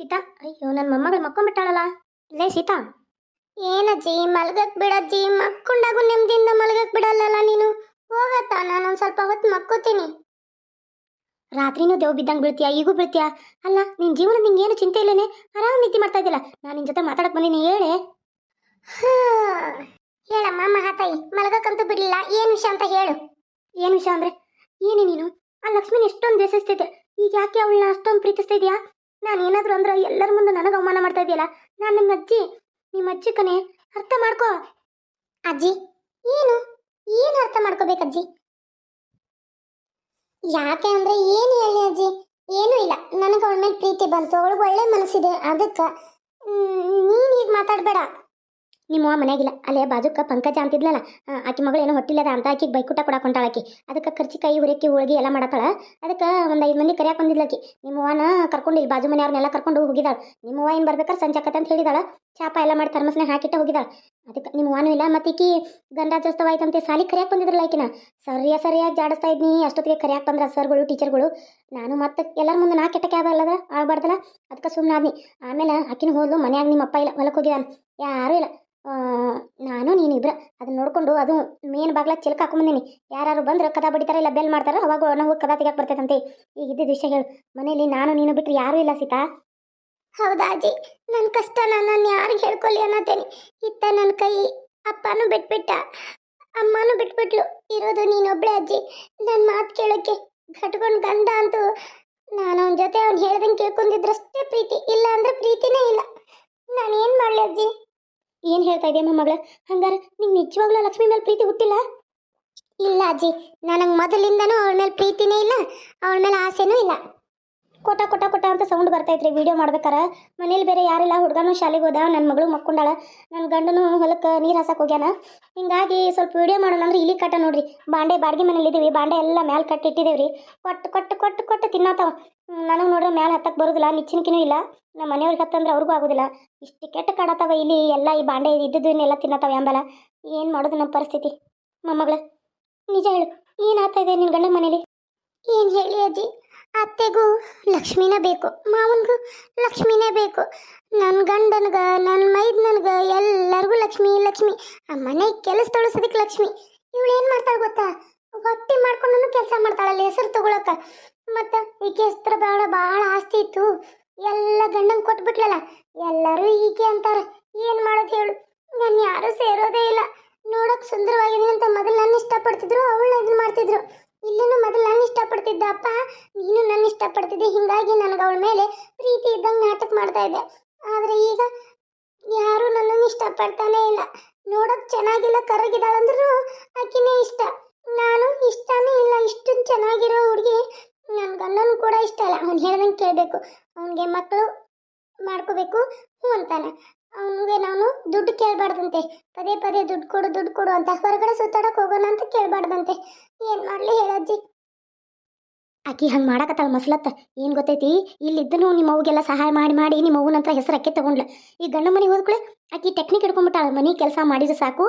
ಸೀತಾ ಅಯ್ಯೋ ನನ್ನ ಮೊಮ್ಮಗಳು ಮಕ್ಕೊಂಡ್ಬಿಟ್ಟಾಳಲ್ಲ? ಇಲ್ಲೇ ಸೀತಾ. ಏನಜ್ಜಿ ಮಲ್ಗಕ್ ಬಿಡಜ್ಜಿ ಮಕ್ಕೊಂಡಾಗು ನೆಮ್ಮದಿಯಿಂದ ಮಲ್ಗಕ್ ಬಿಡಲ್ಲಲ್ಲ ನೀನು? ಹೋಗತ್ತ ನಾನೊಂದ್ ಸ್ವಲ್ಪ ಹೊತ್ತು ಮಕ್ಕೋತೀನಿ. ರಾತ್ರಿನೂ ದೇವ್ ಬಿದ್ದಂಗೆ ಬೀಳ್ತೀಯ ಈಗೂ ಬೀಳ್ತೀಯ? ಅಲ್ಲ ನಿನ್ನ ಜೀವನ ನಿಂಗೆ ಏನು ಚಿಂತೆ ಇಲ್ಲೇನೆ? ಆರಾಮ್ ನಿದ್ದೆ ಮಾಡ್ತಾ ಇದ್ದಿಲ್ಲ ನಾನು ನಿನ್ನ ಜೊತೆ ಮಾತಾಡಕ್ ಬಂದೀನಿ ಹೇಳೆ? ಹಾ. ಹೇಳಮ್ಮ ಮಹಾತಾಯಿ ಮಲಗಕ್ಕಂತೂ ಬಿಡ್ಲಿಲ್ಲ ಏನ್ ವಿಷಯ ಅಂತ ಹೇಳು. ಏನು ವಿಷಯ ಅಂದ್ರೆ ಏನೇ ನೀನು? ಆ ಲಕ್ಷ್ಮಿನ ಎಷ್ಟೊಂದು ದ್ವೇಷಿಸ್ತಿದ್ದೆ ಈಗ ಯಾಕೆ ಅವಳನ್ನ ಅಷ್ಟೊಂದು ಪ್ರೀತಿಸ್ತಾ ಇದೆಯಾ? ನಾನು ಏನಾದರೂ ಅಂದ್ರೆ ಎಲ್ಲರ ಮುಂದೆ ನನಗೆ ಅವಮಾನ ಮಾಡ್ತಾ ಇದೆಯಲ್ಲ ನಾನು ನಿಮ್ಮ ಅಜ್ಜಿ ನಿಮ್ಮ ಅಜ್ಜಿ ಕಣೆ, ಅರ್ಥ ಮಾಡ್ಕೋ. ಅಜ್ಜಿ, ಏನು? ಏನು ಅರ್ಥ ಮಾಡ್ಕೋಬೇಕು ಅಜ್ಜಿ? ಯಾಕೆ ಅಂದ್ರೆ ಏನು ಹೇಳಿ ಅಜ್ಜಿ? ಏನೂ ಇಲ್ಲ. ನನಗೆ ಅವಳ ಮೇಲೆ ಪ್ರೀತಿ ಬಂತು. ಅವಳಿಗೆ ಒಳ್ಳೆ ಮನಸ್ಸಿದೆ. ಅದಕ್ಕೆ ನೀನು ಈಗ ಮಾತಾಡಬೇಡ. ನಿಮ್ಮ ಮನ್ಯಾಗಿಲ್ಲ. ಅಲ್ಲೇ ಬಾಜುಕ ಪಂಕಜ ಅಂತಿದ್ಲಲ್ಲ ಆಕೆ ಮಗಳು ಏನೋ ಹೊಟ್ಟಿಲ್ಲದ ಅಂತ ಆಕಿಗೆ ಬೈಕುಟ ಕೊಡಾಕೊಂಟಾಳ ಆಕಿ. ಅದಕ್ಕೆ ಖರ್ಚಿ ಕೈ ಹುರಕಿ ಹೋಳಿಗೆ ಎಲ್ಲ ಮಾಡತ್ತಾಳ ಅದಕ್ಕೆ ಒಂದು ಐದು ಮಂದಿ ಕರಿಯಾಕ ಬಂದಿದ್ಲಕಿ ನಿಮ್ಮ ಅವ್ವನ ಕರ್ಕೊಂಡು ಇಲ್ಲಿ ಬಾಜು ಮನೆಯವ್ರನ್ನೆಲ್ಲ ಕರ್ಕೊಂಡು ಹೋಗಿದ್ದಾಳೆ ನಿಮ್ಮ ಅವ್ವ ಏನು ಬರ್ಬೇಕಾರೆ ಸಂಜೆ ಅಂತ ಹೇಳಿದಾಳ. ಚಾಪ ಎಲ್ಲ ಮಾಡಿ ಥರ್ಮಸ್ನಾಗ ಹಾಕಿಟ್ಟ ಹೋಗಿದಾಳ ಅದಕ್ಕೆ ನಿಮ್ಮ ವಾನು ಇಲ್ಲ ಮತ್ತೆ ಈಕಿ ಗಂಡಾಜೋತ್ಸವ ಆಯ್ತಂತೆ ಸಾಲಿ ಕರಿಯಾಕೆ ಬಂದಿದ್ರಲ್ಲ ಆಕಿನ ಸರಿಯ ಸರಿಯಾಗಿ ಜಾಡಿಸ್ತಾ ಇದ್ನಿ, ಅಷ್ಟೊತ್ತಿಗೆ ಕರಿಯಾಕ ಬಂದ್ರೆ ಸರ್ಗಳು, ಟೀಚರ್ಗಳು. ನಾನು ಮತ್ತೆ ಎಲ್ಲರ ಮುಂದೆ ನಾ ಕೆಟ್ಟ ಕ್ಯಾಬ್ ಅಲ್ಲದ, ಆಗ್ಬಾರ್ದಲ್ಲ? ಅದಕ್ಕೆ ಸುಮ್ಮನೆ ಆದ್ನಿ. ಆಮೇಲೆ ಆಕಿನ ಹೋದ್ಲು, ಮನ್ಯಾಗ ನಿಮ್ಮ ಅಪ್ಪ ಇಲ್ಲ ಹೊಲಕ್ಕೆ ಹೋಗಿದಾನ. ಯಾರೂ ಇಲ್ಲ. ನಾನು, ನೀನು ನೀನಿಬ್ರ ಅದನ್ನ ನೋಡ್ಕೊಂಡು ಅದು ಮೇನ್ ಬಾಗ್ಲ ಚಿಲ್ಕ ಹಾಕೊಂಬಂದಿನಿ ಯಾರು ಬಂದ್ರೆ ಕದ ಬಡಿತಾರ ಇಲ್ಲ ಬೆಲ್ ಮಾಡ್ತಾರ, ಅವಾಗ ನಾವು ಕದ ತೆಗಿಯಕ್ಕೆ ಬರ್ತೈತಂತೆ. ಈಗ ಇದ್ದಿದ್ದ ವಿಷಯ ಹೇಳು. ಮನೇಲಿ ನಾನು, ನೀನು ಬಿಟ್ಟರೆ ಯಾರೂ ಇಲ್ಲ ಸೀತಾ. ಹೌದಾ ಅಜ್ಜಿ? ನನ್ನ ಕಷ್ಟ ನಾನು ಯಾರಿಗೆ ಹೇಳ್ಕೊಳ್ಳಿ ಅನ್ನತೇನೆ ಇತ್ತ ನನ್ನ ಕೈ ಅಪ್ಪನೂ ಬಿಟ್ಬಿಟ್ಟ. ಅಮ್ಮನೂ ಬಿಟ್ಬಿಟ್ಲು. ಇರೋದು ನೀನೊಬ್ಳೆ ಅಜ್ಜಿ. ನನ್ನ ಮಾತು ಕೇಳೋಕ್ಕೆ ಕಟ್ಕೊಂಡು ಗಂಡ ಅಂತೂ ನಾನು ಅವನ ಜೊತೆ ಅವ್ನು ಹೇಳ್ದಂಗೆ ಕೇಳ್ಕೊಂಡಿದ್ರಷ್ಟೇ ಪ್ರೀತಿ. ಇಲ್ಲ ಅಂದ್ರೆ ಪ್ರೀತಿನೇ ಇಲ್ಲ. ನಾನು ಏನು ಮಾಡಲಿ ಅಜ್ಜಿ? ಏನು ಹೇಳ್ತಾ ಇದೆಯಮ್ಮ ಮೊಮ್ಮಗಳ ಹಂಗಾರೆ ನಿಂಗೆ ನಿಜವಾಗ್ಲೂ ಲಕ್ಷ್ಮಿ ಮೇಲೆ ಪ್ರೀತಿ ಹುಟ್ಟಿಲ್ಲ? ಇಲ್ಲ ಅಜ್ಜಿ. ನನಗೆ ಮೊದಲಿಂದನೂ ಅವಳ ಮೇಲೆ ಪ್ರೀತಿನೇ ಇಲ್ಲ. ಅವಳ ಮೇಲೆ ಆಸೆನೂ ಇಲ್ಲ. ಕೊಟ ಕೊಟ ಕೊಟ ಅಂತ ಸೌಂಡ್ ಬರ್ತೈತ್ರಿ ವಿಡಿಯೋ ಮಾಡ್ಬೇಕಾರ. ಮನೇಲಿ ಬೇರೆ ಯಾರಿಲ್ಲ, ಹುಡುಗನೂ ಶಾಲೆಗೆ ಹೋದ ನನ್ನ ಮಗಳು ಮಕ್ಕೊಂಡಾಳ. ನನ್ನ ಗಂಡನು ಹೊಲಕ್ಕೆ ನೀರು ಹಾಸಕ್ಕೆ ಹೋಗ್ಯಾನ. ಹಿಂಗಾಗಿ ಸ್ವಲ್ಪ ವಿಡಿಯೋ ಮಾಡೋಣ ಅಂದ್ರೆ ಇಲ್ಲಿ ಕಟ್ಟ ನೋಡ್ರಿ. ಬಾಂಡೆ, ಬಾಡಿಗೆ ಮನೇಲಿ ಇದೀವಿ, ಬಾಂಡೆ ಎಲ್ಲ ಮ್ಯಾಲೆ ಕಟ್ಟಿಟ್ಟಿದ್ದೇವ್ರಿ ಕೊಟ್ಟು ಕೊಟ್ಟು ಕೊಟ್ಟು ಕೊಟ್ಟು ತಿನ್ನತ್ತವ. ನನಗೆ ನೋಡ್ರೆ ಮ್ಯಾಲೆ ಹತ್ತಕ್ಕೆ ಬರೋದಿಲ್ಲ, ನಿಚ್ಚಿನಕಿನೂ ಇಲ್ಲ. ನಮ್ಮ ಮನೆಯವ್ರಿಗೆ ಹತ್ತಂದ್ರೆ ಅವ್ರಿಗೂ ಆಗೋದಿಲ್ಲ. ಇಷ್ಟು ಕೆಟ್ಟ ಕಾಡತಾವ ಇಲ್ಲಿ ಎಲ್ಲ ಈ ಬಾಂಡೆ ಇದ್ದಿದ್ದನ್ನೆಲ್ಲ ತಿನ್ನತಾವ ಎಂಬಲ್ಲ ಏನು ಮಾಡೋದು ನಮ್ಮ ಪರಿಸ್ಥಿತಿ? ಮೊಮ್ಮಗಳ, ನಿಜ ಹೇಳು ಏನಾಗ್ತಾ ಇದೆ ನಿನ್ನ ಗಂಡನ ಮನೇಲಿ? ಏನು ಹೇಳಿ ಅಜ್ಜಿ? ಅತ್ತೆಗೂ ಲಕ್ಷ್ಮಿನೇ ಬೇಕು, ಮಾವನಿಗೂ ಲಕ್ಷ್ಮಿನೇ ಬೇಕು. ನನ್ನ ಗಂಡನ್ಗ ನನ್ನ ಮೈದ್ನನ್ಗ ಎಲ್ಲರಿಗೂ ಲಕ್ಷ್ಮಿ ಲಕ್ಷ್ಮಿ. ಆ ಮನೆ ಕೆಲಸ ತೊಳಸೋದಕ್ಕೆ ಲಕ್ಷ್ಮಿ. ಇವಳು ಏನು ಮಾಡ್ತಾಳೆ ಗೊತ್ತಾ? ಹೊಟ್ಟೆ ಮಾಡ್ಕೊಂಡು ಕೆಲಸ ಮಾಡ್ತಾಳಲ್ಲ ಹೆಸರು ತಗೊಳಕ. ಮತ್ತು ಈಕೆ ಹೆಸ್ರು ಭಾಳ ಭಾಳ ಆಸ್ತಿ ಇತ್ತು. ಎಲ್ಲ ಗಂಡನ್ ಕೊಟ್ಬಿಟ್ಲಲ್ಲ, ಎಲ್ಲರೂ ಈಕೆ ಅಂತಾರೆ. ಏನು ಮಾಡೋದು ಹೇಳು? ನಾನು ಯಾರೂ ಸೇರೋದೇ ಇಲ್ಲ. ನೋಡೋಕೆ ಸುಂದರವಾಗಿದ್ದೀನಿ ಅಂತ ಮೊದಲು ನನ್ನ ಇಷ್ಟಪಡ್ತಿದ್ರು, ಅವಳು ಇದನ್ನ ಮಾಡ್ತಿದ್ರು. ಇಲ್ಲೂ ಮೊದಲು ನಾನು ಇಷ್ಟಪಡ್ತಿದ್ದ ಅಪ್ಪ, ನೀನು ನನ್ನ ಇಷ್ಟಪಡ್ತಿದ್ದೆ, ಹಿಂಗಾಗಿ ನನಗೆ ಅವಳ ಮೇಲೆ ಪ್ರೀತಿ ಇದ್ದಂಗೆ ನಾಟಕ ಮಾಡ್ತಾ ಇದ್ದೆ. ಆದರೆ ಈಗ ಯಾರು ನನ್ನನ್ನು ಇಷ್ಟಪಡ್ತಾನೆ ಇಲ್ಲ. ನೋಡೋಕೆ ಚೆನ್ನಾಗಿಲ್ಲ, ಕರಗಿದಾಳಂದ್ರೂ ಆಕಿನೇ ಇಷ್ಟ. ನಾನು ಇಷ್ಟನೇ ಇಲ್ಲ ಇಷ್ಟು ಚೆನ್ನಾಗಿರೋ ಹುಡುಗಿ ನನ್ನ ಗಂಡನೂ ಕೂಡ ಇಷ್ಟ ಇಲ್ಲ. ಅವನು ಹೇಳ್ದಂಗೆ ಕೇಳಬೇಕು. ಅವನಿಗೆ ಮಕ್ಕಳು ಮಾಡ್ಕೋಬೇಕು ಹ್ಞೂ ಅಂತಾನೆ. ಅವನಿಗೆ ನಾನು ದುಡ್ಡು ಕೇಳಬಾರ್ದಂತೆ. ಪದೇ ಪದೇ ದುಡ್ಡು ಕೊಡು ದುಡ್ಡು ಕೊಡು ಅಂತ ಹೊರಗಡೆ ಸುತ್ತಾಡಕ್ಕೆ ಹೋಗೋಣ ಅಂತ ಕೇಳಬಾರ್ದಂತೆ. ಏನು ಮಾಡಲಿ ಹೇಳಜ್ಜಿ ಆಕಿ ಹಂಗೆ ಮಾಡಕತ್ತಾಳ ಮಸ್ಲತ್ತ. ಏನು ಗೊತ್ತೈತಿ? ಇಲ್ಲಿದ್ದನು ನಿಮ್ಮ ಅವ್ಗೆಲ್ಲ ಸಹಾಯ ಮಾಡಿ ಮಾಡಿ ನಿಮ್ಮ ಅವ್ವನ ಹತ್ರ ಹೆಸರು ಅಕ್ಕಿ ತಗೊಂಡ್ಲ ಈ ಗಂಡ ಮನೆಗೆ ಹೋದ್ಕೂಳೆ ಆಕಿ ಟೆಕ್ನಿಕ್ ಹಿಡ್ಕೊಂಡ್ಬಿಟ್ಟಾಳ. ಮನೆ ಕೆಲಸ ಮಾಡಿದ್ರೆ ಸಾಕು.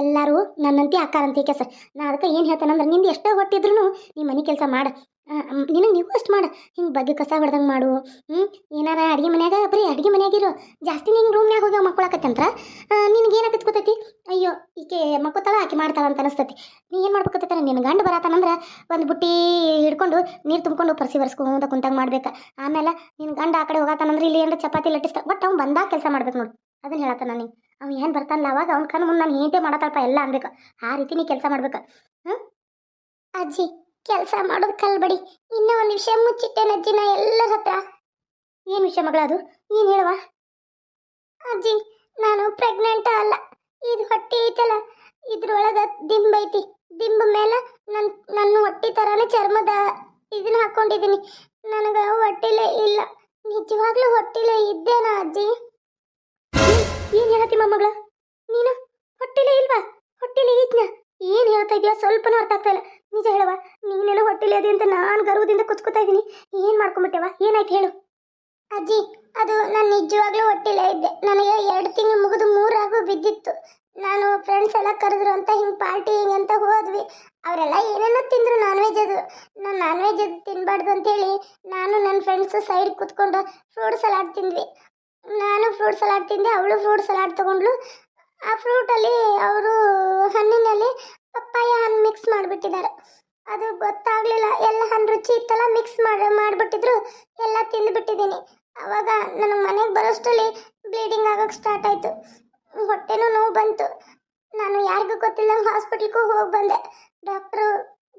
ಎಲ್ಲರೂ ನನ್ನಂತೆ ಅಕ್ಕಾರಂತೆ ಕೆಸ ನಾ ಅದಕ್ಕೆ ಏನು ಹೇಳ್ತಾನಂದ್ರೆ ನಿಂದು ಎಷ್ಟೋ ಹೊಟ್ಟಿದ್ರು ನೀ ಮನೆ ಕೆಲಸ ಮಾಡ. ನಿನಗೆ ನೀವು ಅಷ್ಟು ಮಾಡು. ಹಿಂಗೆ ಬಗ್ಗೆ ಕಸ ಹೊಡೆದಂಗೆ ಮಾಡು. ಹ್ಞೂ ಏನಾರ ಅಡುಗೆ ಮನ್ಯಾಗ, ಬರೀ ಅಡುಗೆ ಮನ್ಯಾಗಿರು. ಜಾಸ್ತಿ ನಿಂಗೆ ರೂಮ್ನಾಗ ಹೋಗಿ ಮಕ್ಕಳಾಕತ್ತಂತ್ರ ನಿನಗೆ ಏನು ಗೊತ್ತೈತಿ? ಅಯ್ಯೋ, ಈಕೆ ಮಕ್ಕೋತಾಳ, ಆಕೆ ಮಾಡ್ತಾಳ ಅಂತ ಅನಿಸ್ತೈತಿ. ನೀ ಏನು ಮಾಡ್ಬೇಕತ್ತ ನಿನ್ನ ಗಂಡು ಬರತ್ತಾನಂದ್ರೆ ಒಂದು ಬುಟ್ಟಿ ಹಿಡ್ಕೊಂಡು ನೀರು ತುಂಬಿಕೊಂಡು ಪರ್ಸಿ ಬರ್ಸ್ಕೊಂತ ಕುಂತಾಗ ಮಾಡ್ಬೇಕು. ಆಮೇಲೆ ನಿನ್ನ ಗಂಡ ಆ ಕಡೆ ಹೋಗತ್ತಾನಂದ್ರೆ ಇಲ್ಲಿ ಏನಾರ ಚಪಾತಿ ಲಟ್ಟಿಸ್ತಾ ಬಟ್ ಅವ್ನು ಬಂದಾಗ ಕೆಲಸ ಮಾಡ್ಬೇಕು ನೋಡು. ಅದನ್ನ ಹೇಳತ್ತ ನಾನು. ಅವ್ನು ಏನು ಬರ್ತಾನಲ್ಲ, ಅವಾಗ ಅವ್ನ ಕಣ್ಣು ಮುಂದೆ ನಾನು ಹೇಂತೆ ಮಾಡತ್ತಲ್ಪ ಎಲ್ಲ ಅನ್ಬೇಕು ಆ ರೀತಿ ನೀ ಕೆಲಸ ಮಾಡ್ಬೇಕು. ಹ್ಞೂ ಅಜ್ಜಿ. ಕೆಲಸ ಮಾಡೋದು ಕಲ್ಬಡಿ. ಇನ್ನೂ ಒಂದು ವಿಷಯ ಮುಚ್ಚಿಟ್ಟೆ ಅಜ್ಜಿ ನಾ ಎಲ್ಲರ ಹತ್ರ. ಏನು ವಿಷಯ ಮಗಳ ಅದು ಏನು ಹೇಳುವ? ಅಜ್ಜಿ, ನಾನು ಪ್ರೆಗ್ನೆಂಟ್ ಅಲ್ಲ. ಇದು ಹೊಟ್ಟೆ ಐತಲ್ಲ, ಇದ್ರೊಳಗೆ ದಿಂಬ್ ಐತಿ. ದಿಂಬ ಮೇಲೆ ನನ್ನ ನನ್ನ ಹೊಟ್ಟೆ ಥರನೇ ಚರ್ಮದ ಇದನ್ನ ಹಾಕೊಂಡಿದ್ದೀನಿ ಫ್ರೆಂಡ್ಸ್ ಎಲ್ಲ ಕರೆದ್ರು ಅಂತ ಹಿಂಗೆ ಪಾರ್ಟಿ ಹಿಂಗೆ ಅಂತ ಹೋದ್ವಿ. ಅವರೆಲ್ಲ ಏನೇನೋ ತಿಂದರು ನಾನ್ ವೆಜ್ ಅದು. ನಾನು ನಾನ್ ವೆಜ್ ಅದು ತಿನ್ನಬಾರ್ದು ಅಂತೇಳಿ ನಾನು ನನ್ನ ಫ್ರೆಂಡ್ಸು ಸೈಡ್ ಕೂತ್ಕೊಂಡು ಫ್ರೂಟ್ ಸಲಾಡ್ ತಿಂದ್ವಿ. ನಾನು ಫ್ರೂಟ್ ಸಲಾಡ್ ತಿಂದೆ, ಅವಳು ಫ್ರೂಟ್ ಸಲಾಡ್ ತೊಗೊಂಡ್ಲು ಆ ಫ್ರೂಟಲ್ಲಿ ಅವರು ಹಣ್ಣಿನಲ್ಲಿ ಪಪ್ಪಾಯ ಹಣ್ಣು ಮಿಕ್ಸ್ ಮಾಡಿಬಿಟ್ಟಿದ್ದಾರೆ. ಅದು ಗೊತ್ತಾಗಲಿಲ್ಲ, ಎಲ್ಲ ಹಣ್ಣು ರುಚಿ ಇತ್ತಲ್ಲ ಮಿಕ್ಸ್ ಮಾಡಿ, ಮಾಡಿಬಿಟ್ಟಿದ್ರು, ಎಲ್ಲ ತಿಂದುಬಿಟ್ಟಿದ್ದೀನಿ. ಅವಾಗ ನನಗೆ ಮನೆಗೆ ಬರೋಷ್ಟರಲ್ಲಿ ಬ್ಲೀಡಿಂಗ್ ಆಗೋಕ್ಕೆ ಸ್ಟಾರ್ಟ್ ಆಯಿತು. ಹೊಟ್ಟೆನೂ ನೋವು ಬಂತು. ಗೊತ್ತಿಲ್ಲ ಹಾಸ್ಪಿಟ್ಲಿಗೂ ಹೋಗಿ ಬಂದೆ. ಡಾಕ್ಟ್ರು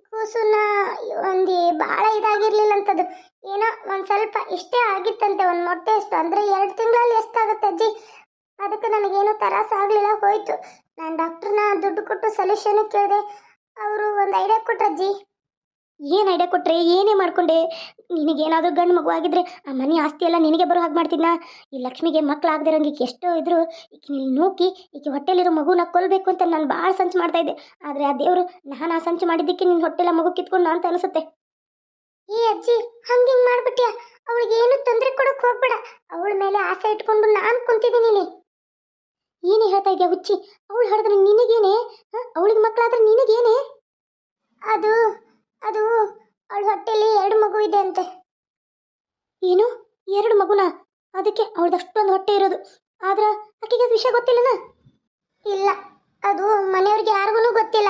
ಕೂಸನ್ನ ಒಂದು ಭಾಳ ಇದಾಗಿರ್ಲಿಲ್ಲ ಅಂತದ್ದು ಏನೋ ಒಂದು ಸ್ವಲ್ಪ ಇಷ್ಟೇ ಆಗಿತ್ತಂತೆ, ಒಂದು ಮೊಟ್ಟೆ ಎಷ್ಟು ಅಂದರೆ ಎರಡು ತಿಂಗಳಲ್ಲಿ ಎಷ್ಟಾಗುತ್ತೆ ಅಜ್ಜಿ? ಅದಕ್ಕೆ ನನಗೇನು ತರಾಸ ಆಗಲಿಲ್ಲ ಹೋಯ್ತು. ನಾನು ಡಾಕ್ಟ್ರನ್ನ ದುಡ್ಡು ಕೊಟ್ಟು ಸೊಲ್ಯೂಷನ್ ಕೇಳಿದೆ. ಅವರು ಒಂದು ಐಡಿಯಾ ಕೊಟ್ರು ಅಜ್ಜಿ. ಏನು ಐಡಿಯಾ ಕೊಟ್ಟರೆ ಏನೇ ಮಾಡ್ಕೊಂಡೆ, ನಿನಗೇನಾದರೂ ಗಂಡು ಮಗು ಆಗಿದ್ರೆ ಆ ಮನೆ ಆಸ್ತಿ ಎಲ್ಲ ನಿನಗೆ ಬರೋ ಹಾಗೆ ಮಾಡ್ತಿದ್ನ? ಈ ಲಕ್ಷ್ಮಿಗೆ ಮಕ್ಳು ಆಗದಿರೋಂಗೆ ಎಷ್ಟೋ ಇದ್ರು, ಈಕೆ ನೂಕಿ, ಈಕೆ ಹೊಟ್ಟೆಲಿರೋ ಮಗುನ ಕೊಲ್ಲಬೇಕು ಅಂತ ನಾನು ಭಾಳ ಸಂಚು ಮಾಡ್ತಾ ಇದ್ದೆ. ಆದರೆ ಆ ದೇವರು, ನಾನು ಆ ಸಂಚು ಮಾಡಿದ್ದಕ್ಕೆ ನಿನ್ನ ಹೊಟ್ಟೆಲ್ಲ ಮಗು ಕಿತ್ಕೊಂಡು ಅಂತ ಅನಿಸುತ್ತೆ ಈ ಅಜ್ಜಿ, ಹಂಗೆ ಮಾಡ್ಬಿಟ್ಟೆ ಅವಳಿಗೆ ಏನು ತೊಂದರೆ ಕೊಡೋಕೆ ಹೋಗ್ಬೇಡ. ಅವಳ ಮೇಲೆ ಆಸೆ ಇಟ್ಕೊಂಡು ನಾನು ಕುಂತಿದ್ದೀನಿ ಇಲ್ಲಿ ಏನು ಹೇಳ್ತಾ ಇದೆಯಾ ಹುಚ್ಚಿ? ಅವಳು ಹೇಳಿದ್ರೆ ನಿನಗೇನೆ? ಅವಳಿಗೆ ಮಕ್ಕಳಾದ್ರೆ ನಿನಗೇನೆ? ಅದು ಅದು ಅವಳ ಹೊಟ್ಟೆಯಲ್ಲಿ ಎರಡು ಮಗು ಇದೆ ಅಂತೆ. ಏನು? ಎರಡು ಮಗುನ? ಅದಕ್ಕೆ ಅವಳದಷ್ಟೊಂದು ಹೊಟ್ಟೆ ಇರೋದು. ಆದ್ರೆ ಆಕೆಗೆ ವಿಷಯ ಗೊತ್ತಿಲ್ಲನ? ಇಲ್ಲ. ಅದು ಮನೆಯವ್ರಿಗೆ ಯಾರಿಗೂ ಗೊತ್ತಿಲ್ಲ.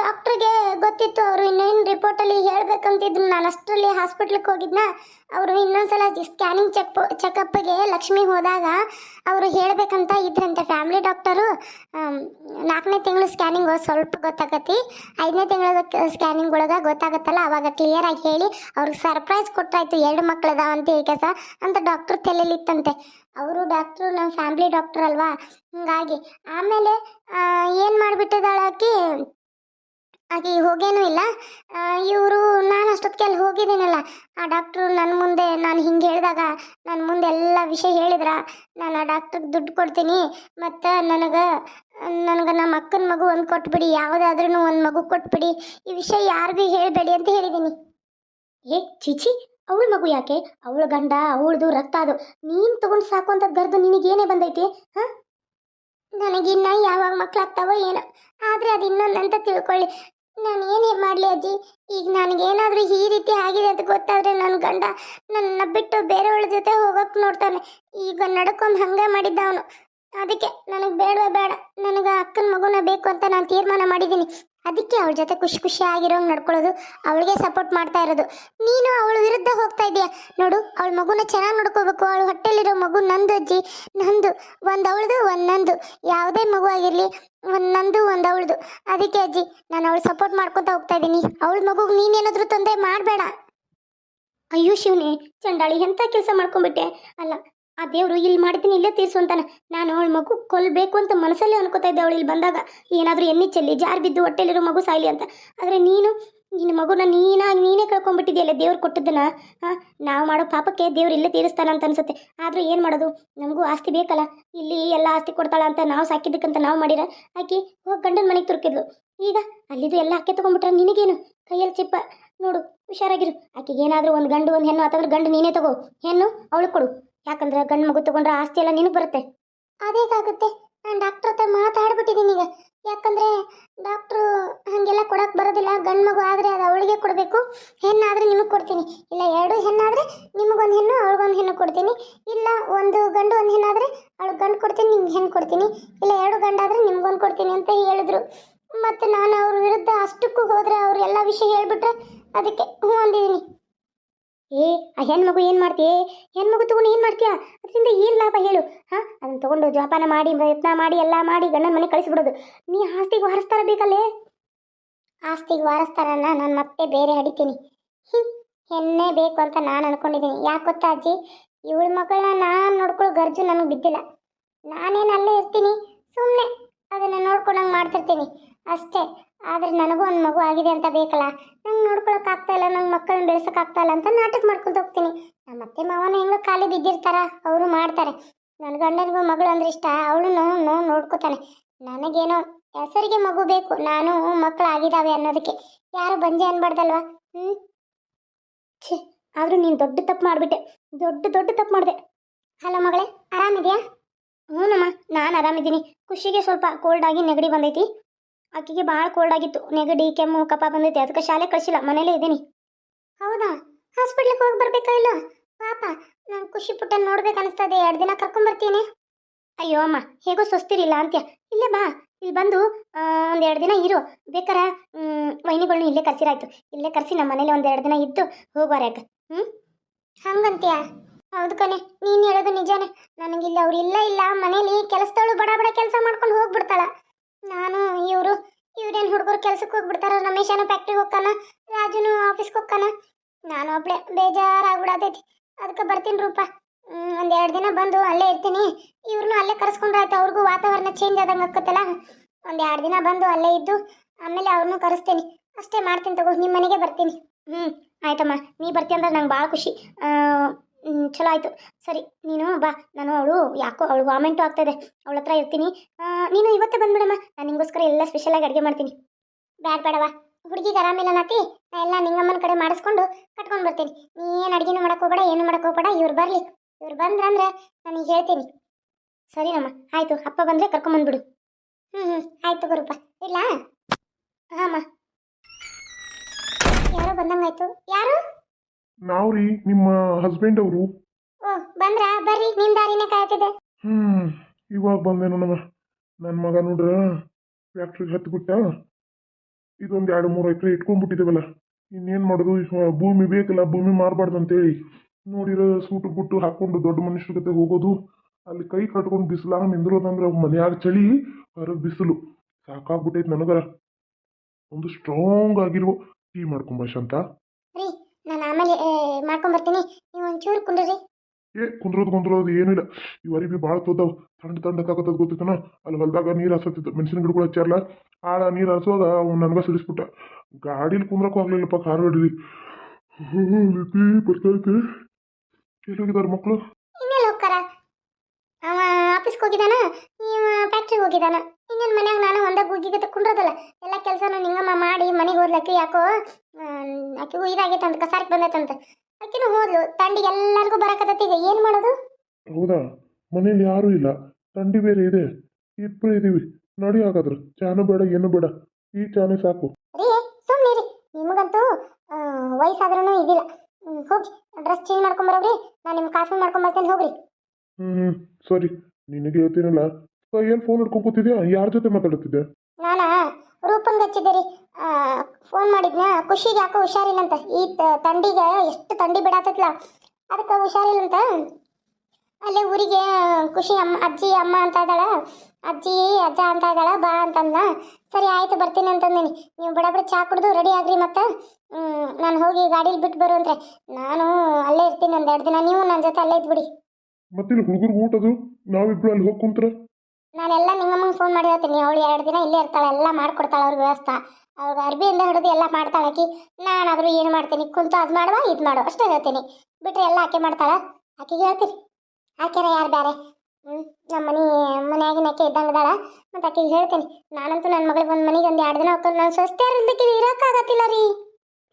ಡಾಕ್ಟ್ರಿಗೆ ಗೊತ್ತಿತ್ತು, ಅವರು ಇನ್ನೇನು ರಿಪೋರ್ಟಲ್ಲಿ ಹೇಳಬೇಕಂತಿದ್ರು. ನಾನು ಅಷ್ಟರಲ್ಲಿ ಹಾಸ್ಪಿಟ್ಲಿಗೆ ಹೋಗಿದ್ನ, ಅವರು ಇನ್ನೊಂದ್ಸಲ ಸ್ಕ್ಯಾನಿಂಗ್ ಚೆಕ್ ಚೆಕಪ್ಗೆ ಲಕ್ಷ್ಮಿ ಹೋದಾಗ ಅವರು ಹೇಳಬೇಕಂತ ಇದ್ರಂತೆ ಫ್ಯಾಮಿಲಿ ಡಾಕ್ಟರು ನಾಲ್ಕನೇ ತಿಂಗಳು ಸ್ಕ್ಯಾನಿಂಗ್ ಸ್ವಲ್ಪ ಗೊತ್ತಾಗತ್ತಿ ಐದನೇ ತಿಂಗಳ ಸ್ಕ್ಯಾನಿಂಗ್ ಒಳಗೆ ಗೊತ್ತಾಗತ್ತಲ್ಲ, ಅವಾಗ ಕ್ಲಿಯರ್ ಆಗಿ ಹೇಳಿ ಅವ್ರಿಗೆ ಸರ್ಪ್ರೈಸ್ ಕೊಟ್ಟಾಯ್ತು ಎರಡು ಮಕ್ಕಳದ ಅಂತ ಹೇಳಿ ಕೆಲಸ ಅಂತ ಡಾಕ್ಟ್ರ್ ತಲೆಲಿತ್ತಂತೆ ಅವರು ಡಾಕ್ಟ್ರು ನಮ್ಮ ಫ್ಯಾಮಿಲಿ ಡಾಕ್ಟರ್ ಅಲ್ವಾ? ಹೀಗಾಗಿ ಆಮೇಲೆ ಏನು ಮಾಡಿಬಿಟ್ಟಿದ್ದಾಳಾಕಿ ಹೋಗೇನೂ ಇಲ್ಲ. ಇವರು ನಾನು ಅಷ್ಟೊತ್ತಿಗೆ ಅಲ್ಲಿ ಹೋಗಿದ್ದೀನಲ್ಲ. ಆ ಡಾಕ್ಟ್ರು ನನ್ನ ಮುಂದೆ, ನಾನು ಹಿಂಗೆ ಹೇಳಿದಾಗ ನನ್ನ ಮುಂದೆ ಎಲ್ಲ ವಿಷಯ ಹೇಳಿದ್ರ, ನಾನು ಆ ಡಾಕ್ಟ್ರಿಗೆ ದುಡ್ಡು ಕೊಡ್ತೀನಿ, ಮತ್ತು ನನಗೆ ನನಗೆ ನಮ್ಮ ಅಕ್ಕನ ಮಗು ಒಂದು ಕೊಟ್ಬಿಡಿ ಯಾವುದಾದ್ರೂ ಒಂದು ಮಗು ಕೊಟ್ಬಿಡಿ, ಈ ವಿಷಯ ಯಾರಿಗೂ ಹೇಳಬೇಡಿ ಅಂತ ಹೇಳಿದ್ದೀನಿ. ಏ ಚಿಚಿ ಅವಳ ಮಗು ಯಾಕೆ? ಅವಳ ಗಂಡ, ಅವಳದು ರಕ್ತ ಅದು. ನೀನು ತಗೊಂಡು ಸಾಕುವಂಥ ಗರ್ದು ನಿನಗೇನೇ ಬಂದೈತಿ, ಹಾಂ? ನನಗಿನ್ನ ಯಾವಾಗ ಮಕ್ಕಳಾಗ್ತಾವೋ ಏನೋ. ಆದರೆ ಅದು ಇನ್ನೊಂದಂತ ತಿಳ್ಕೊಳ್ಳಿ. ನಾನು ಏನೇ ಮಾಡಲಿ ಅಜ್ಜಿ? ಈಗ ನನಗೇನಾದರೂ ಈ ರೀತಿ ಆಗಿದೆ ಅಂತ ಗೊತ್ತಾದರೆ ನನ್ನ ಗಂಡ ನನ್ನ ಬಿಟ್ಟು ಬೇರೆಯವಳ ಜೊತೆ ಹೋಗೋಕೆ ನೋಡ್ತಾನೆ. ಈಗ ನಡ್ಕೊಂಡು ಹಂಗೆ ಮಾಡಿದ್ದ ಅವನು. ಅದಕ್ಕೆ ನನಗೆ ಬೇಡವೇ ಬೇಡ. ನನಗೆ ಅಕ್ಕನ ಮಗುನ ಬೇಕು ಅಂತ ನಾನು ತೀರ್ಮಾನ ಮಾಡಿದ್ದೀನಿ ಅದಕ್ಕೆ ಅವಳ ಜೊತೆ ಖುಷಿ ಖುಷಿಯಾಗಿರೋಂಗೆ ನಡ್ಕೊಳ್ಳೋದು ಅವಳಿಗೆ ಸಪೋರ್ಟ್ ಮಾಡ್ತಾ ಇರೋದು. ನೀನು ಅವಳ ವಿರುದ್ಧ ಹೋಗ್ತಾ ಇದೀಯ. ನೋಡು, ಅವಳ ಮಗುನ ಚೆನ್ನಾಗಿ ನೋಡ್ಕೋಬೇಕು. ಅವಳ ಹೊಟ್ಟೆಲಿರೋ ಮಗು ನಂದು ಅಜ್ಜಿ, ನಂದು, ಒಂದು ಅವಳದು, ಒಂದು ನಂದು. ಯಾವುದೇ ಮಗು ಆಗಿರಲಿ, ಒಂದು ನಂದು, ಒಂದು ಅವಳದು. ಅದಕ್ಕೆ ಅಜ್ಜಿ, ನಾನು ಅವಳು ಸಪೋರ್ಟ್ ಮಾಡ್ಕೊತ ಹೋಗ್ತಾ ಇದ್ದೀನಿ ಅವಳ ಮಗುಗೆ ನೀನೇನಾದರೂ ತೊಂದರೆ ಮಾಡಬೇಡ. ಅಯ್ಯೋ ಶಿವನೇ, ಚಂಡಾಳಿ ಎಂಥ ಕೆಲಸ ಮಾಡ್ಕೊಂಡ್ಬಿಟ್ಟೆ? ಅಲ್ಲ ಆ ದೇವರು ಇಲ್ಲಿ ಮಾಡಿದ್ದೀನಿ ಇಲ್ಲೇ ತೀರ್ಸು ಅಂತಾನೆ. ನಾನು ಅವಳ ಮಗು ಕೊಲ್ಲಬೇಕು ಅಂತ ಮನಸ್ಸಲ್ಲೇ ಅನ್ಕೋತಾ ಇದ್ದೆ ಅವಳು ಇಲ್ಲಿ ಬಂದಾಗ. ಏನಾದರೂ ಎಣ್ಣೆ ಚೆಲ್ಲಿ, ಜಾರ್ ಬಿದ್ದು ಹೊಟ್ಟೆಲಿರೋ ಮಗು ಸಾಯ್ಲಿ ಅಂತ. ಆದರೆ ನೀನು, ನಿನ್ನ ಮಗುನ ನೀನಾಗಿ ನೀನೇ ಕಳ್ಕೊಂಡ್ಬಿಟ್ಟಿದ್ಯಲ್ಲ ದೇವ್ರು ಕೊಟ್ಟದ್ದನ್ನ? ಹಾಂ ನಾವು ಮಾಡೋ ಪಾಪಕ್ಕೆ ದೇವ್ರು ಇಲ್ಲೇ ತೀರಿಸ್ತಾನ ಅಂತ ಅನ್ಸುತ್ತೆ. ಆದರೂ ಏನು ಮಾಡೋದು? ನಮಗೂ ಆಸ್ತಿ ಬೇಕಲ್ಲ. ಇಲ್ಲಿ ಎಲ್ಲ ಆಸ್ತಿ ಕೊಡ್ತಾಳ ಅಂತ ನಾವು ಸಾಕಿದ್ದಕ್ಕಂತ ನಾವು ಮಾಡಿರ? ಆಕಿ ಹೋಗಿ ಗಂಡನ ಮನೆಗೆ ತುರುಕಿದ್ಲು. ಈಗ ಅಲ್ಲಿದು ಎಲ್ಲ ಅಕ್ಕೆ ತೊಗೊಂಡ್ಬಿಟ್ರೆ? ನಿನಗೇನು? ಕೈಯಲ್ಲಿ ಚಿಪ್ಪ. ನೋಡು, ಹುಷಾರಾಗಿರು. ಆಕೆಗೆ ಏನಾದರೂ ಒಂದು ಗಂಡು, ಒಂದು ಹೆಣ್ಣು, ಅಥವಾ ಗಂಡು ನೀನೇ ತಗೋ. ಹೆಣ್ಣು ಅವಳು ಕೊಡು. ಯಾಕಂದ್ರೆ ಗಂಡು ಮಗು ತಗೊಂಡ್ರೆ ಆಸ್ತಿ ಎಲ್ಲ ನಿನಗೆ ಬರುತ್ತೆ. ಅದೇಗಾಗುತ್ತೆ ನಾನು ಡಾಕ್ಟರ್ ಹತ್ರ ಮಾತಾಡ್ಬಿಟ್ಟಿದ್ದೀನಿ ಈಗ. ಯಾಕಂದ್ರೆ ಡಾಕ್ಟ್ರು ಹಾಗೆಲ್ಲ ಕೊಡಕ್ಕೆ ಬರೋದಿಲ್ಲ. ಗಂಡು ಮಗು ಆದರೆ ಅದು ಅವಳಿಗೆ ಕೊಡಬೇಕು. ಹೆಣ್ಣಾದರೆ ನಿಮಗೆ ಕೊಡ್ತೀನಿ. ಇಲ್ಲ, ಎರಡು ಹೆಣ್ಣಾದರೆ ನಿಮಗೊಂದು ಹೆಣ್ಣು, ಅವಳಿಗೊಂದು ಹೆಣ್ಣು ಕೊಡ್ತೀನಿ. ಇಲ್ಲ, ಒಂದು ಗಂಡು, ಒಂದು ಹೆಣ್ಣಾದ್ರೆ ಅವಳಿಗೆ ಗಂಡು ಕೊಡ್ತೀನಿ ನಿಮ್ಗೆ ಹೆಣ್ಣು ಕೊಡ್ತೀನಿ. ಇಲ್ಲ, ಎರಡು ಗಂಡಾದರೆ ನಿಮ್ಗೊಂದು ಕೊಡ್ತೀನಿ ಅಂತ ಹೇಳಿದ್ರು. ಮತ್ತು ನಾನು ಅವ್ರ ವಿರುದ್ಧ ಅಷ್ಟಕ್ಕೂ ಹೋದ್ರೆ ಅವ್ರು ಎಲ್ಲ ವಿಷಯ ಹೇಳ್ಬಿಟ್ರೆ ಅದಕ್ಕೆ ಹ್ಞೂ ಅಂದಿದ್ದೀನಿ. ಏ ಆ ಹೆಣ್ಮಗು ಏನು ಮಾಡ್ತೀಯೇ ಹೆಣ್ಮಗು ತಗೊಂಡು ಏನು ಮಾಡ್ತೀಯಾ? ಅದರಿಂದ ಏನು ಲಾಭ ಹೇಳು ಹಾಂ? ಅದನ್ನ ತಗೊಂಡು ಜೋಪಾನ ಮಾಡಿ ಪ್ರಯತ್ನ ಮಾಡಿ ಎಲ್ಲ ಮಾಡಿ ಗಂಡನ ಮನೆ ಕಳಿಸ್ಬಿಡೋದು. ನೀ ಆಸ್ತಿಗೆ ವಾರಸ್ತಾರ ಬೇಕಲ್ಲೇ? ಆಸ್ತಿಗೆ ವಾರಸ್ತಾರನ್ನ ನಾನು ಮತ್ತೆ ಬೇರೆ ಹಡಿತೀನಿ. ಹ್ಮ್, ಹೆಣ್ಣೇ ಬೇಕು ಅಂತ ನಾನು ಅನ್ಕೊಂಡಿದ್ದೀನಿ ಯಾಕೆ ಗೊತ್ತಾ ಅಜ್ಜಿ? ಇವಳ ಮಗಳನ್ನ ನಾನು ನೋಡ್ಕೊಳ್ಳೋ ಗರ್ಜು ನನಗೆ ಬಿದ್ದಿಲ್ಲ. ನಾನೇನು ಅಲ್ಲೇ ಇರ್ತೀನಿ? ಸುಮ್ಮನೆ ಅದನ್ನು ನೋಡ್ಕೊಂಡಂಗೆ ಮಾಡ್ತಿರ್ತೀನಿ. ಅಷ್ಟೇ. ಆದರೆ ನನಗೂ ಒಂದು ಮಗು ಆಗಿದೆ ಅಂತ ಬೇಕಲ್ಲ. ನಂಗೆ ನೋಡ್ಕೊಳಕ್ಕಾಗ್ತಾ ಇಲ್ಲ ಮಕ್ಕಳನ್ನು ಮಕ್ಕಳನ್ನ ಆಗ್ತಾ ಇಲ್ಲ ಅಂತ ನಾಟಕ ಮಾಡ್ಕೊಂಡು ಹೋಗ್ತೀನಿ. ನಮ್ಮ ಅತ್ತೆ ಮಾವನ ಹೆಂಗೋ ಖಾಲಿ ಬಿದ್ದಿರ್ತಾರ, ಅವರು ಮಾಡ್ತಾರೆ. ನನ್ನ ಗಂಡನಿಗೂ ಮಗಳು ಅಂದ್ರೆ ಇಷ್ಟ ಅವಳು ನೋ ನೋಡ್ಕೋತಾನೆ. ನನಗೇನೋ ಹೆಸರಿಗೆ ಮಗು ಬೇಕು, ನಾನು ಮಕ್ಕಳು ಆಗಿದ್ದಾವೆ ಅನ್ನೋದಕ್ಕೆ. ಯಾರು ಬಂಜೆ ಅನ್ಬಾರ್ದಲ್ವಾ? ಹ್ಞೂ ಛೇ, ಆದರೂ ನೀನು ದೊಡ್ಡ ತಪ್ಪು ಮಾಡಿಬಿಟ್ಟೆ. ದೊಡ್ಡ ದೊಡ್ಡ ತಪ್ಪು ಮಾಡಿದೆ. ಹಲೋ ಮಗಳೇ, ಆರಾಮಿದೆಯಾ? ಹ್ಞೂನಮ್ಮ, ನಾನು ಆರಾಮಿದ್ದೀನಿ. ಖುಷಿಗೆ ಸ್ವಲ್ಪ ಕೋಲ್ಡ್ ಆಗಿ ನೆಗಡಿ ಬಂದೈತಿ. ಆಕಿಗೆ ಭಾಳ ಕೋಲ್ಡ್ ಆಗಿತ್ತು. ನೆಗಡಿ ಕೆಮ್ಮು ಕಫ ಬಂದೈತಿ. ಅದಕ್ಕೆ ಶಾಲೆ ಕಳಿಸಿಲ್ಲ. ಮನೇಲೇ ಇದ್ದೀನಿ. ಹೌದಾ? ಹಾಸ್ಪಿಟ್ಲಿಗೆ ಹೋಗಿ ಬರ್ಬೇಕಾ ಇಲ್ಲ? ಪಾಪ ನಾನು ಖುಷಿ ಪುಟ್ಟ ನೋಡ್ಬೇಕು ಅನಿಸ್ತದೆ. ಎರಡು ದಿನ ಕರ್ಕೊಂಬರ್ತೀನಿ ಅಯ್ಯೋ ಅಮ್ಮ ಹೇಗೋ ಸ್ವಸ್ತಿರಿಲ್ಲ ಅಂತ್ಯ. ಇಲ್ಲೇ ಬಾ. ಇಲ್ಲಿ ಬಂದು ಒಂದು ಎರಡು ದಿನ ಇರು. ಬೇಕಾರ ವೈನಿಗಳನ್ನ ಇಲ್ಲೇ ಕರ್ಸಿರಾಯ್ತು. ಇಲ್ಲೇ ಕರ್ಸಿ ನಮ್ಮ ಮನೇಲಿ ಒಂದು ಎರಡು ದಿನ ಇದ್ದು ಹೋಗ್ಬಾರ ಯಾಕೆ ಹ್ಞೂ ಹಂಗಂತೀಯ? ಹೌದು ಕಣೆ. ನೀನು ಹೇಳೋದು ನಿಜಾನೇ. ನನಗಿಲ್ಲ ಅವ್ರು ಇಲ್ಲ ಇಲ್ಲ ಮನೇಲಿ ಕೆಲಸದವಳು ಬಡ ಬಡ ಕೆಲಸ ಮಾಡ್ಕೊಂಡು ಹೋಗ್ಬಿಡ್ತಾಳ. ನಾನು, ಇವರು, ಇವ್ರೇನು ಹುಡುಗರು ಕೆಲ್ಸಕ್ಕೆ ಹೋಗ್ಬಿಡ್ತಾರ, ರಮೇಶನು ಫ್ಯಾಕ್ಟ್ರಿಗೆ ಹೋಗ್ತಾನ, ರಾಜುನು ಆಫೀಸ್ಗೆ ಹೋಗ್ತಾನ. ನಾನು ಒಬ್ಳೆ, ಬೇಜಾರಾಗ್ಬಿಡತೈತಿ. ಅದಕ್ಕೆ ಬರ್ತೀನಿ ರೂಪ. ಒಂದೆರಡು ದಿನ ಬಂದು ಅಲ್ಲೇ ಇರ್ತೀನಿ. ಇವ್ರನ್ನೂ ಅಲ್ಲೇ ಕರೆಸ್ಕೊಂಡ್ರೆ ಆಯ್ತು ಅವ್ರಿಗೂ ವಾತಾವರಣ ಚೇಂಜ್ ಆದಂಗೆ ಆಕ್ಕತ್ತಲ್ಲ ಒಂದು ಎರಡು ದಿನ ಬಂದು ಅಲ್ಲೇ ಇದ್ದು, ಆಮೇಲೆ ಅವ್ರನ್ನೂ ಕರೆಸ್ತೀನಿ. ಅಷ್ಟೇ ಮಾಡ್ತೀನಿ ತಗೋ ನಿಮ್ಮ ಮನೆಗೆ ಬರ್ತೀನಿ. ಹ್ಞೂ ಆಯ್ತಮ್ಮ, ನೀ ಬರ್ತೀಯ ಅಂದ್ರೆ ನಂಗೆ ಭಾಳ ಖುಷಿ. ಚಲೋ ಆಯಿತು. ಸರಿ, ನೀನು ಬಾ. ನಾನು ಅವಳು, ಯಾಕೋ ಅವಳು ವಾಮೆಂಟು ಆಗ್ತಾಯಿದೆ ಅವಳ ಹತ್ರ ಇರ್ತೀನಿ. ನೀನು ಇವತ್ತೇ ಬಂದ್ಬಿಡಮ್ಮ ನಾನು ನಿಂಗೋಸ್ಕರ ಎಲ್ಲ ಸ್ಪೆಷಲಾಗಿ ಅಡುಗೆ ಮಾಡ್ತೀನಿ. ಬೇಡ ಬೇಡವ? ಹುಡುಗಿಗೆ ಆರಾಮಿಲ್ಲ ನಾತಿ. ನಾ ಎಲ್ಲ ನಿಂಗಮ್ಮನ ಕಡೆ ಮಾಡಿಸ್ಕೊಂಡು ಕಟ್ಕೊಂಡು ಬರ್ತೀನಿ. ನೀ ಏನು ಅಡುಗೆನೂ ಹೋಗಬೇಡ, ಏನು ಮಾಡಕ್ಕೆ ಹೋಗ್ಬೇಡ. ಇವ್ರು ಬರಲಿ. ಇವ್ರು ಬಂದ್ರಂದ್ರೆ ನನಗೆ ಹೇಳ್ತೀನಿ. ಸರಿನಮ್ಮ ಆಯಿತು. ಅಪ್ಪ ಬಂದರೆ ಕರ್ಕೊಂಬಂದ್ಬಿಡು ಹ್ಞೂ ಹ್ಞೂ ಆಯಿತು ಗುರುಪ್ಪ. ಇಲ್ಲ ಹಾಂ ಯಾರೋ ಬಂದಂಗಾಯ್ತು. ಯಾರು? ನಾವ್ರಿ ನಿಮ್ಮ ಹಸ್ಬೆಂಡ್ ಅವರು. ಓ ಬಂದ್ರಾ? ಬರ್ರಿ ನಿಮ್ಮ ದಾರಿನೇ ಕಾಯ್ತಿದೆ. ಹ್ಮ್ ಇವಾಗ ಬಂದೆ ನೋಡಮ್ಮ ನನ್ನ ಮಗ ನೋಡ್ರ ಫ್ಯಾಕ್ಟ್ರಿಗೆ ಹತ್ಬಿಟ್ಟ. ಇದೊಂದು ಎರಡು ಮೂರು ಎಕರೆ ಇಟ್ಕೊಂಡ್ಬಿಟ್ಟಿದ್ದೇವಲ್ಲ ಇನ್ನೇನು ಮಾಡೋದು? ಇವ ಭೂಮಿ ಬೇಕಲ್ಲ ಭೂಮಿ ಮಾರಬಾರ್ದು ಅಂತೇಳಿ ನೋಡಿರೋ ಸೂಟು ಬುಟ್ಟು ಹಾಕೊಂಡು ದೊಡ್ಡ ಮನುಷ್ಯರ ಜೊತೆ ಹೋಗೋದು. ಅಲ್ಲಿ ಕೈ ಕಟ್ಕೊಂಡು ಬಿಸಿಲಾಗ ನಿಂದಿರೋದಂದ್ರೆ ಮನೆಯಾಗ ಚಳಿ ಹೊರಗೆ ಬಿಸಿಲು. ಸಾಕಾಗ್ಬಿಟ್ಟೈತೆ ನನಗರ. ಒಂದು ಸ್ಟ್ರಾಂಗ್ ಆಗಿರೋ ಟೀ ಮಾಡ್ಕೊಂಬ ರೀ ನಾನು ಆಮೇಲೆ ಮಾಡ್ಕೊಂಬರ್ತೀನಿ. ನೀವು ಒಂಚೂರು ಕುಂಡ್ರಿ ಏ ಕುಂದ್ರೋದು ಕುಂದ್ರೋದು ಏನಿಲ್ಲ ಇವು ಅರಿವಿ ಭಾಳ ತೋತಾವ. ತಂಡ ತಂಡ ತಾಕತ್ತದ ಗೊತ್ತಿತ್ತನ? ಅಲ್ಲಿ ಹೊಲದಾಗ ನೀರು ಹಸತ್ತಿತ್ತು ಮೆಣಸಿನ ಗಿಡಗಳು ಹಚ್ಚಾರಲ್ಲ ಆಳ ನೀರು ಹರಿಸೋದ ಅವ್ನು ನನಗ ಸಿಡಿಸ್ಬಿಟ್ಟ. ಗಾಡೀಲಿ ಕುಂದ್ರಕ್ಕೂ ಆಗ್ಲಿಲ್ಲಪ್ಪ ಕಾರ್ ಗಾಡೀಲಿ ಲಿಪಿ ಬರ್ತೈತೆ. ಎಲ್ಲೋಗಿದಾರ ಮಕ್ಕಳು ಇನ್ನೆಲ್ಲ ಹೋಗ್ತಾರ? ಅವ ಆಫೀಸ್ಗೆ ಹೋಗಿದಾನ? ಇವ ಫ್ಯಾಕ್ಟ್ರಿಗೆ ಹೋಗಿದಾನ? ಇನ್ನೇನು ಮನ್ಯಾಗ ನಾನು ಒಂದಾಗ ಗುಗ್ಗಿಗೆ ಕುಂದ್ರದಲ್ಲ? ಎಲ್ಲ ಕೆಲಸನೂ ನಿಂಗಮ್ಮ ಮಾಡಿ ಆಕೆ ಯಾಕೋ ಆಕೆಗೂ ಇದಾಗೈತೆ ಅಂತ ಕಸಾರಕ್ಕೆ ಬಂದೈತಂತ ಆಕಿನೂ ಹೋದ್ಲು ತಂಡಿಗೆ ಎಲ್ಲರಿಗೂ ಬರಕತ್ತೈತಿ ಈಗ ಏನು ಮಾಡೋದು? ಹೌದಾ? ಮನೇಲಿ ಯಾರು ಇಲ್ಲ ತಂಡಿ ಬೇರೆ ಇದೆ. ಇಬ್ರು ಇದೀವಿ. ನಡಿ ಹಾಗಾದ್ರೆ ಚಾನು ಬೇಡ ಏನು ಬೇಡ. ಈ ಚಾನೆ ಸಾಕು. ರೀ ಸುಮ್ಮನೆ ರೀ ನಿಮಗಂತೂ ವಯಸ್ಸಾದ್ರೂ ಇದಿಲ್ಲ. ಹೋಗಿ ಡ್ರೆಸ್ ಚೇಂಜ್ ಮಾಡ್ಕೊಂಬರೋಗ್ರಿ ನಾನು ನಿಮ್ಮ ಕಾಫಿ ಮಾಡ್ಕೊಂಬರ್ತೇನೆ ಹೋಗ್ರಿ. ಹ್ಮ್ ಸರಿ. ನಿನಗೆ ಹೇಳ್ತೀನಲ್ಲ. ಏನು ಫೋನ್ ಹಿಡ್ಕೊಂಡ್ ಕೂತಿದ್ಯಾ? ಯಾರ ಜೊತೆ ಮಾತಾಡುತ್ತಿದ್ದೆ ನಾನಾ? ರೂಪಂಗೆ ಹಚ್ಚಿದ್ದೆ ರೀ. ಫೋನ್ ಮಾಡಿದ್ನ, ಖುಷಿಗೆ ಯಾಕೋ ಹುಷಾರಿಲ್ಲಂತ, ಈ ತಂಡಿಗೆ ಎಷ್ಟು ತಂಡಿ ಬಿಡಾತತ್ಲ, ಅದಕ್ಕೆ ಹುಷಾರಿಲ್ಲಂತ? ಅಲ್ಲೇ ಊರಿಗೆ, ಖುಷಿ ಅಮ್ಮ, ಅಜ್ಜಿ, ಅಮ್ಮ ಅಂತ ಇದ್ದಾಳ, ಅಜ್ಜಿ, ಅಜ್ಜ ಅಂತ ಇದ್ದಾಳ, ಬಾ ಅಂತಂದ ಸರಿ, ಆಯ್ತು, ಬರ್ತೀನಿ ಅಂತಂದೇನಿ. ನೀವು ಬಡ ಬಡ ಚಾ ಕುಡಿದು ರೆಡಿ ಆಗ್ರಿ ಮತ್ತೆ. ನಾನು ಹೋಗಿ ಗಾಡೀಲಿ ಬಿಟ್ಟು ಬರು ಅಂದ್ರೆ, ನಾನು ಅಲ್ಲೇ ಇರ್ತೀನಿ ಒಂದು ಎರಡು ದಿನ, ನೀವು ನನ್ನ ಜೊತೆ ಅಲ್ಲೇ ಇದ್ಬಿಡಿ. ಮತ್ತಿಲ್ಲಿ ಹುಡುಗರು ಊಟದು, ನಾವಿಬ್ರು ಅಲ್ಲಿ ಹೋಗಿ ನಾನೆಲ್ಲ ನಿಂಗಮ್ಮಂಗೆ ಫೋನ್ ಮಾಡಿ ಹೇಳ್ತೀನಿ. ಅವಳು ಎರಡು ದಿನ ಇಲ್ಲೇ ಇರ್ತಾಳೆ ಎಲ್ಲ ಮಾಡ್ಕೊಡ್ತಾಳೆ ಅವ್ರ ವ್ಯವಸ್ಥೆ. ಅವ್ರಿಗೆ ಅರ್ಬಿಯಿಂದ ಹಿಡಿದು ಎಲ್ಲ ಮಾಡ್ತಾಳೆ ಆಕಿ. ನಾನಾದರೂ ಏನು ಮಾಡ್ತೀನಿ? ಕುಂತು ಅದು ಮಾಡುವ ಇದು ಮಾಡು ಅಷ್ಟೇ ಹೇಳ್ತೀನಿ. ಬಿಟ್ಟರೆ ಎಲ್ಲ ಆಕೆ ಮಾಡ್ತಾಳೆ? ಆಕೆಗೆ ಹೇಳ್ತೀನಿ. ಆಕೆನ ಯಾರು ಬೇರೆ ಹ್ಞೂ ನಮ್ಮ ಮನೆ ಮನೆಯಾಗಿನ ಆಕೆ ಇದ್ದಂಗೆ ಇದ್ದಾಳೆ ಮತ್ತು ಆಕೆಗೆ ಹೇಳ್ತೀನಿ. ನಾನಂತೂ ನನ್ನ ಮಗಳಿಗೆ ಒಂದು ಮನೆಗೆ ಒಂದು ಎರಡು ದಿನ ಹೋಗ್ಕೊಂಡು ನಾನು ಸ್ವಸ್ಥರಿಂದ ಇರೋಕ್ಕಾಗತ್ತಿಲ್ಲ ರೀ.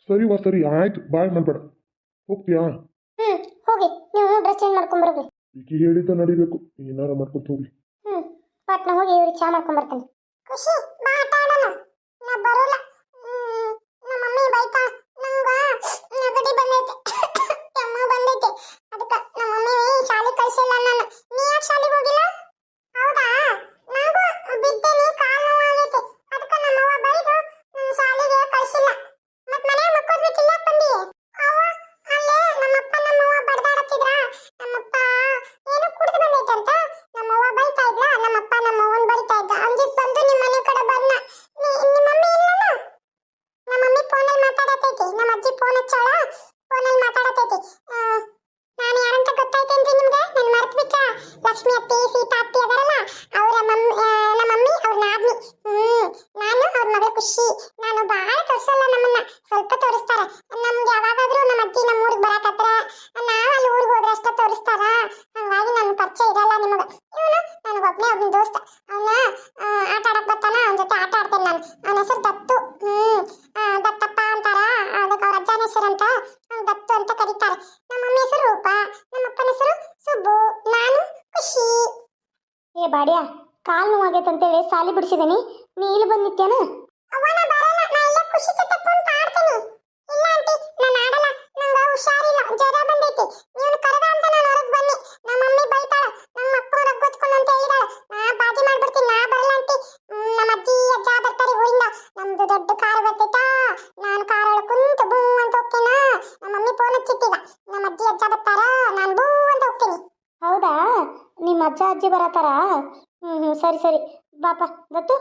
ಸರಿ ವಾ ಸರಿ. ಆಯ್ತು ಬಾಯ್ ಮಾಡ್ಬೇಡ. ಹೋಗ್ತೀಯಾ? ಹ್ಞೂ ಹೋಗಿ. ನೀವು ಡ್ರೆಸ್ ಚೇಂಜ್ ಮಾಡ್ಕೊಂಬರ್ರಿ ಈಗ ಹೇಳಿದ್ದ ನಡಿಬೇಕು. ಏನಾರ ಮಾಡ್ಕೊತ ಹೋಗಿ ಹ್ಞೂ ಪಟ್ನ ಹೋಗಿ ಇವ್ರಿಗೆ ಚಾ ಮಾಡ್ಕೊಂಬರ್ತೀನಿ ಖುಷಿ ಬಾ ಆಟ ಆಡೋಣ. ಬರೋಲ್ಲ. ಬಾಡ್ಯಾ ಕಾಲು ನೋವಾಗೈತಂತೇಳಿ ಸಾಲಿ ಬಿಡ್ಸಿದೀನಿ. ಅಜ್ಜ ಅಜ್ಜಿ ಬರತ್ತಾರ? ಹ್ಞೂ ಹ್ಞೂ ಸರಿ ಸರಿ. ಬಾಪ ದತ್ತು